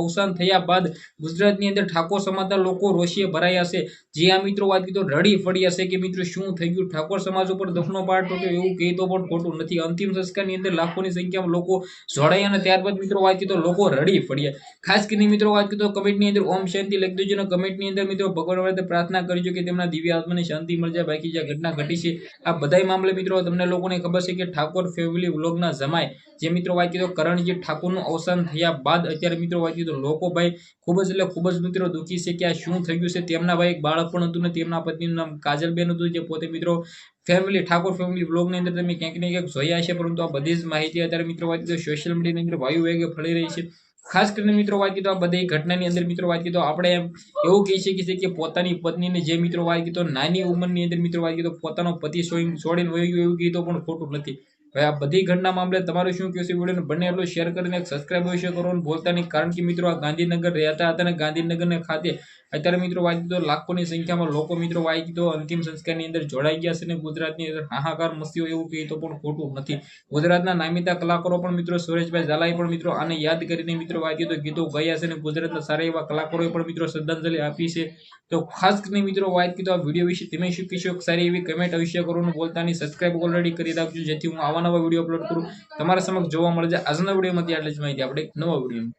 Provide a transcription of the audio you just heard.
અવસાન થયા બાદ ગુજરાતની અંદર ઠાકોર સમાજના લોકો રોષીએ ભરાયા છે. જે આ મિત્રો વાત કીધો રડી ફળ્યા છે કે મિત્રો શું થઈ ગયું? ઠાકોર સમાજ ઉપર દફનો પાર ઠોક્યો એવું કહી તો પણ ખોટું નથી. અંતિમ સંસ્કારની અંદર લાખોની સંખ્યામાં લોકો જોડાયા અને ત્યારબાદ મિત્રો વાત કીધો લોકો રડી ફળ્યા. ખાસ કરીને મિત્રો વાત કીધો કમેન્ટની અંદર ઓમ શાંતિ લખી દેજો અને કમેન્ટની અંદર મિત્રો ભગવાન વડે પ્રાર્થના કરજો કે તેમના દિવ્ય આત્માને શાંતિ મળી જાય, બાકી જે ઘટના ઘટી છે, આ બધાય મામલે મિત્રો તમને લોકોને ખબર છે કે ઠાકોર ફેમિલી વ્લોગના જમાય. જે મિત્રો વાત કીધો કરણજી ઠાકોરનું અવસાન થયા બાદ અત્યારે મિત્રો વાત કીધો. લોકો ભાઈ ખૂબ જ એટલે ખૂબ જ મિત્રો દુઃખી છે કે આ શું થઈ ગયું છે? તેમના ભાઈ એક બાળક પણ હતું ને તેમના પત્નીનું નામ કાજલબેન હતું જે પોતે મિત્રો ફેમિલી ઠાકોર ફેમિલી બ્લોગની અંદર તમે ક્યાંક ને ક્યાંક જોયા છે પરંતુ આ બધી જ માહિતી અત્યારે મિત્રો વાત કીધું સોશિયલ મીડિયાની અંદર વાયુ વેગે ફળી રહી છે. ખાસ કરીને મિત્રો વાત કીધો આ બધી ઘટનાની અંદર મિત્રો વાત કીધો આપણે એમ એવું કહી શકીએ કે પોતાની પત્નીને જે મિત્રો વાત કીધો નાની ઉંમરની અંદર મિત્રો વાત કીધો પોતાનો પતિ છોડીને વહી ગયો એવું કીધું પણ ખોટું નથી. હવે આ બધી ઘટના મામલે તમારું શું કહેશે વિડીયોને બંને એટલું શેર કરીને સબસ્ક્રાઈબ અવશ્ય કરવાનું બોલતા નહીં કારણ કે મિત્રો આ ગાંધીનગર રહેતા હતા અને ગાંધીનગરને ખાતે અત્યારે મિત્રો વાંચી કીધો લાખોની સંખ્યામાં લોકો મિત્રો વાંચી કીધો અંતિમ સંસ્કારની અંદર જોડાઈ ગયા છે અને ગુજરાતની અંદર હાહાકાર મસ્તીઓ એવું કહે તો પણ ખોટું નથી. ગુજરાતના નામીતા કલાકારો પણ મિત્રો, સુરેશભાઈ ઝાલાએ પણ મિત્રો આને યાદ કરીને મિત્રો વાંચી તો ગીતો ગાયા છે અને ગુજરાતના સારા એવા કલાકારોએ પણ મિત્રો શ્રદ્ધાંજલિ આપી છે. તો ખાસ કરીને મિત્રો વાત કીધો આ વીડિયો વિશે તમે શું કહેશો? સારી એવી કમેન્ટ અવશ્ય કરવાનું બોલતા નહીં સબસ્ક્રાઈબ ઓલરેડી કરી રાખજો જેથી હું આવા નવા વીડિયો અપલોડ કરું. તમારા સમક્ષ જોવા મળે છે આજના વિડીયોમાંથી આટલી જ માહિતી. આપણે નવા વીડિયો